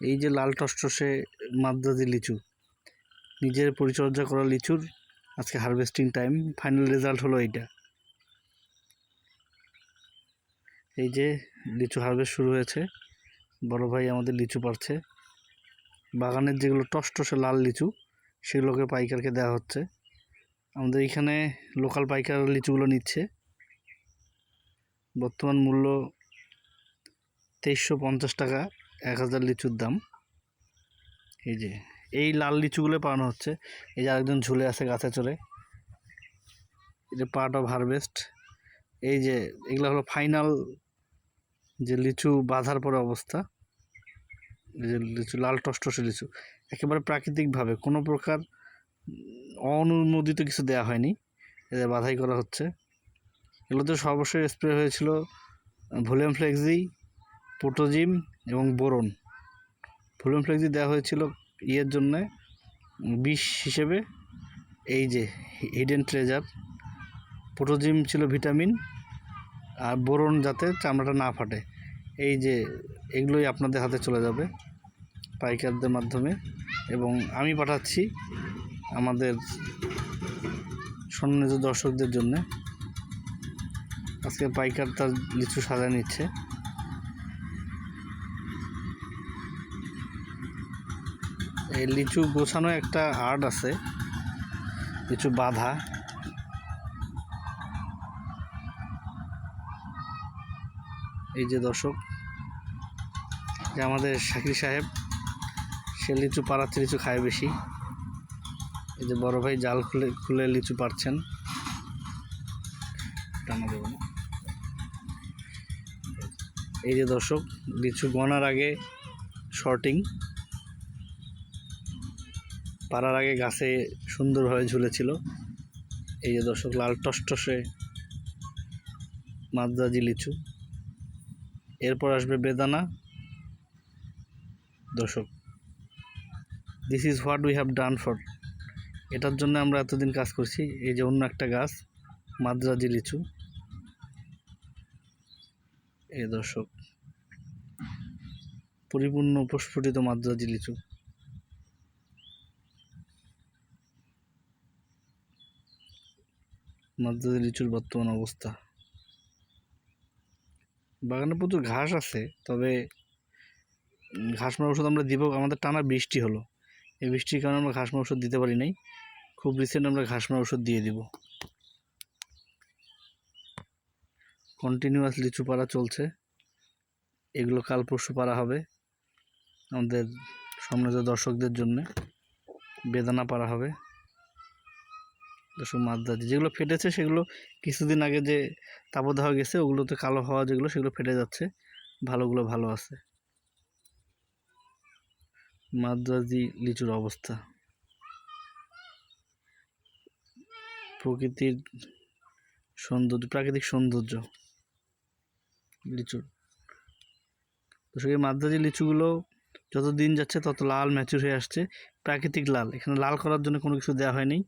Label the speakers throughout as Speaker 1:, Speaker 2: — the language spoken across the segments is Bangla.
Speaker 1: এই যে লাল টসটসে মাদ্রাজি লিচু। নিজের পরিচর্যা করা লিচুর আজকে হারভেস্টিং টাইম ফাইনাল রেজাল্ট হলো এইটা। এই যে লিচু হারভেস্ট শুরু হয়েছে, বড় ভাই আমাদের লিচু পারছে বাগানের যেগুলো টসটসে লাল লিচু, সেগুলোকে পাইকারকে দেওয়া হচ্ছে। আমাদের এখানে লোকাল পাইকার লিচুগুলো নিচ্ছে। বর্তমান মূল্য তেইশশো পঞ্চাশ টাকা। এক হাজার লিচুর দাম। এই যে, এই লাল লিচুগুলো পাওয়ানো হচ্ছে। এই যে আরেকজন ঝুলে আছে গাছে চড়ে। যে পার্ট অফ হারভেস্ট এই যে, এগুলো হলো ফাইনাল যে লিচু বাঁধার পরে অবস্থা। এই যে লিচু, লাল টসটসে লিচু। একেবারে প্রাকৃতিকভাবে কোনো প্রকার অনুমোদিত কিছু দেওয়া হয়নি। এদের বাধাই করা হচ্ছে। এগুলোতে সর্বশেষ স্প্রে হয়েছিল ভলিউম ফ্লেক্সি, পোটোজিম এবং বোরন। ভলিউম ফ্লেক্সি দেওয়া হয়েছিল ইয়ের জন্যে বিষ হিসেবে। এই যে হিডেন ট্রেজার পোটোজিম ছিল ভিটামিন আর বোরন যাতে চামড়াটা না ফাটে। এই যে এগুলোই আপনাদের হাতে চলে যাবে পাইকারদের মাধ্যমে। এবং আমি পাঠাচ্ছি আমাদের সম্মানিত দর্শকদের জন্য। আজকে পাইকার তার লিচু সাজা নিচ্ছে। এই লিচু গোছানো একটা আর্ট আছে। লিচু বাঁধা। এই যে দর্শক, যে আমাদের শাকির সাহেব, সে লিচু পাড়াচ্ছে লিচু খায় বেশি। এই যে বড় ভাই জাল খুলে খুলে লিচু পারছেন। এই যে দর্শক, লিচু গনার আগে শর্টিং পাড়ার আগে গাছে সুন্দরভাবে ঝুলেছিল। এই যে দর্শক, লাল টসটসে মাদ্রাজি লিচু এরপর আসবে বেদানা। দর্শক this is what we have done for এটার জন্য আমরা এতদিন কাজ করছি। এই যে অন্য একটা গাছ মাদ্রাজি লিচু এই দর্শক, পরিপূর্ণ প্রস্ফুটিত মাদ্রাজি লিচু মাদ্রাজি লিচুর বর্তমান অবস্থা। বাগানে প্রচুর ঘাস আছে, তবে ঘাস মারা ওষুধ আমরা দিব, আমাদের টানা বৃষ্টি হলো। এই বৃষ্টির কারণে আমরা ঘাস মারা ওষুধ দিতে পারি নাই। খুব রিসেন্ট আমরা ঘাস মারা ওষুধ দিয়ে দিব। কন্টিনিউয়াস লিচু পাড়া চলছে। এগুলো কাল পরশু পাড়া হবে আমাদের সম্মানিত দর্শকদের জন্যে। বেদানা পাড়া হবে। দর্শক মাদ্রাজি যেগুলো ফেটেছে সেগুলো কিছুদিন আগে যে তাপদাহ গেছে, ওগুলোতে কালো হওয়া যেগুলো, সেগুলো ফেটে যাচ্ছে। ভালোগুলো ভালো আছে। মাদ্রাজি লিচুর অবস্থা। প্রকৃতির সৌন্দর্য, প্রাকৃতিক সৌন্দর্য। লিচুর। দর্শক, এই মাদ্রাজি লিচুগুলো যত দিন যাচ্ছে তত লাল ম্যাচুর হয়ে আসছে। প্রাকৃতিক লাল। এখানে লাল করার জন্য কোনো কিছু দেওয়া হয়নি।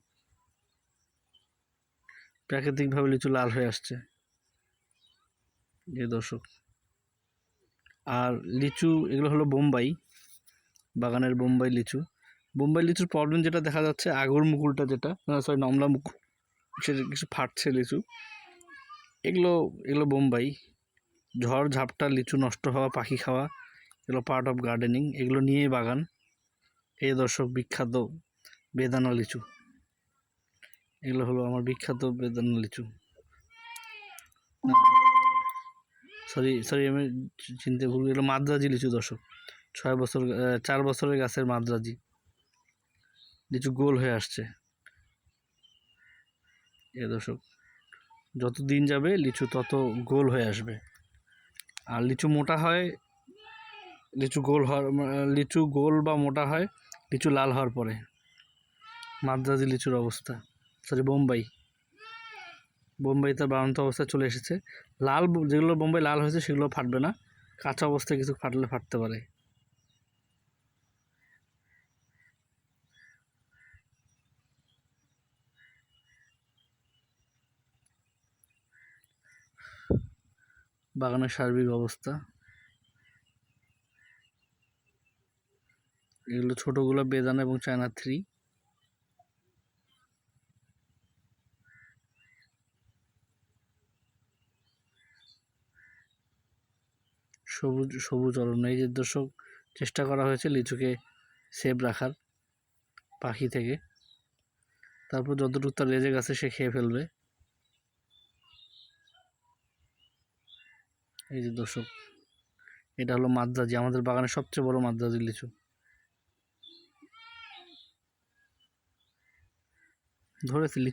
Speaker 1: প্রাকৃতিকভাবে লিচু লাল হয়ে আসছে। যে দর্শক, আর লিচু, এগুলো হলো বোম্বাই, বাগানের বোম্বাই লিচু। বোম্বাই লিচুর প্রবলেম যেটা দেখা যাচ্ছে, আগর মুকুলটা যেটা সরি নমলা মুকুল সেটা কিছু ফাটছে লিচু। এগুলো এগুলো বোম্বাই। ঝড় ঝাপটা, লিচু নষ্ট হওয়া, পাখি খাওয়া, এগুলো পার্ট অফ গার্ডেনিং এগুলো নিয়েই বাগান। এই দর্শক, বিখ্যাত বেদানা লিচু। এগুলো হলো আমার বিখ্যাত বেদানা লিচু। সরি সরি, আমি চিনতে ভুল এগুলো মাদ্রাজি লিচু, দর্শক। ছয় বছর চার বছরের গাছের মাদ্রাজি। লিচু গোল হয়ে আসছে। এ, দর্শক, যত দিন যাবে, লিচু তত গোল হয়ে আসবে। আর লিচু মোটা হয়, লিচু গোল হওয়ার লিচু গোল বা মোটা হয়, লিচু লাল হওয়ার পরে। মাদ্রাজি লিচুর অবস্থা। সরি, বোম্বাই। বোম্বাই তার বাড়ন্ত অবস্থায় চলে এসেছে। লাল যেগুলো বোম্বাই লাল হয়েছে, সেগুলো ফাটবে না। কাঁচা অবস্থায় কিছু ফাটলে ফাটতে পারে। বাগানের সার্বিক অবস্থা। এগুলো ছোটোগুলো বেদানা এবং চায়না থ্রি। সবুজ সবুজ অরণ্য। এই যে দর্শক, চেষ্টা করা হয়েছে লিচুকে সেভ রাখার পাখি থেকে। তারপর যতটুকু তার রেজে গেছে, সে খেয়ে ফেলবে। এই যে দর্শক, এটা হলো মাদ্রাজি, আমাদের বাগানের সবচেয়ে বড় মাদ্রাজি লিচু। ধরেছি, লিচু